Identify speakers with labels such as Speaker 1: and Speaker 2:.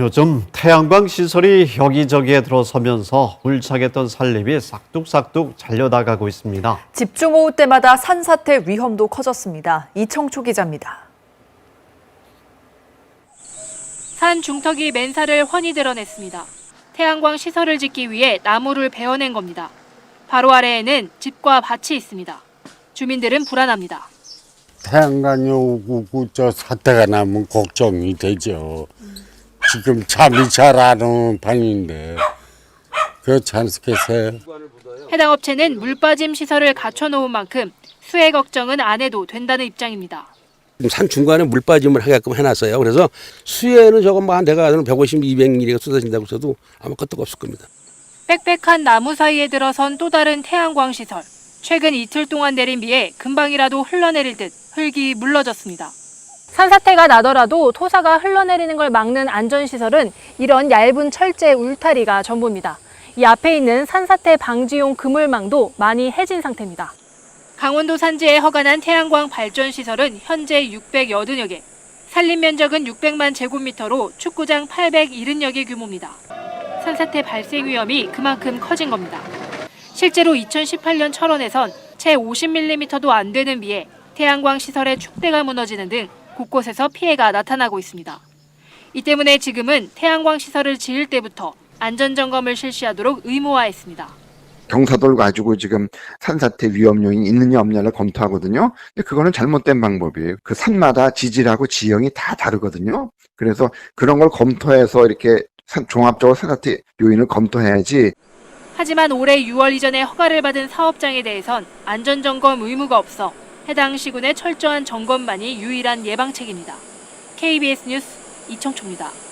Speaker 1: 요즘 태양광 시설이 여기저기에 들어서면서 울창했던 산림이 싹둑싹둑 잘려나가고 있습니다.
Speaker 2: 집중호우 때마다 산사태 위험도 커졌습니다. 이청초 기자입니다.
Speaker 3: 산 중턱이 맨살을 훤히 드러냈습니다. 태양광 시설을 짓기 위해 나무를 베어낸 겁니다. 바로 아래에는 집과 밭이 있습니다. 주민들은 불안합니다.
Speaker 4: 태양광이 오고 그저 사태가 나면 걱정이 되죠. 지금 잠이 잘 안 오는 방인데 그렇지 않겠어요?
Speaker 3: 해당 업체는 물빠짐 시설을 갖춰놓은 만큼 수해 걱정은 안 해도 된다는 입장입니다.
Speaker 5: 산 중간에 물 빠짐을 하게끔 해놨어요. 그래서 수해는 저거 뭐한 대가 150, 200mm가 쏟아진다고 해도 아무 것도 없을 겁니다.
Speaker 3: 빽빽한 나무 사이에 들어선 또 다른 태양광 시설. 최근 이틀 동안 내린 비에 금방이라도 흘러내릴 듯 흙이 물러졌습니다. 산사태가 나더라도 토사가 흘러내리는 걸 막는 안전시설은 이런 얇은 철제 울타리가 전부입니다. 이 앞에 있는 산사태 방지용 그물망도 많이 해진 상태입니다. 강원도 산지에 허가난 태양광 발전 시설은 현재 680여 개, 산림 면적은 600만 제곱미터로 축구장 870여 개 규모입니다. 산사태 발생 위험이 그만큼 커진 겁니다. 실제로 2018년 철원에선 채 50mm도 안 되는 비에 태양광 시설의 축대가 무너지는 등 곳곳에서 피해가 나타나고 있습니다. 이 때문에 지금은 태양광 시설을 지을 때부터 안전 점검을 실시하도록 의무화했습니다.
Speaker 6: 경사도를 가지고 지금 산사태 위험 요인이 있느냐 없느냐를 검토하거든요. 근데 그거는 잘못된 방법이에요. 그 산마다 지질하고 지형이 다 다르거든요. 그래서 그런 걸 검토해서 이렇게 산- 종합적으로 산사태 요인을 검토해야지
Speaker 3: 하지만 올해 6월 이전에 허가를 받은 사업장에 대해선 안전점검 의무가 없어 해당 시군의 철저한 점검만이 유일한 예방책입니다. KBS 뉴스 이청초입니다.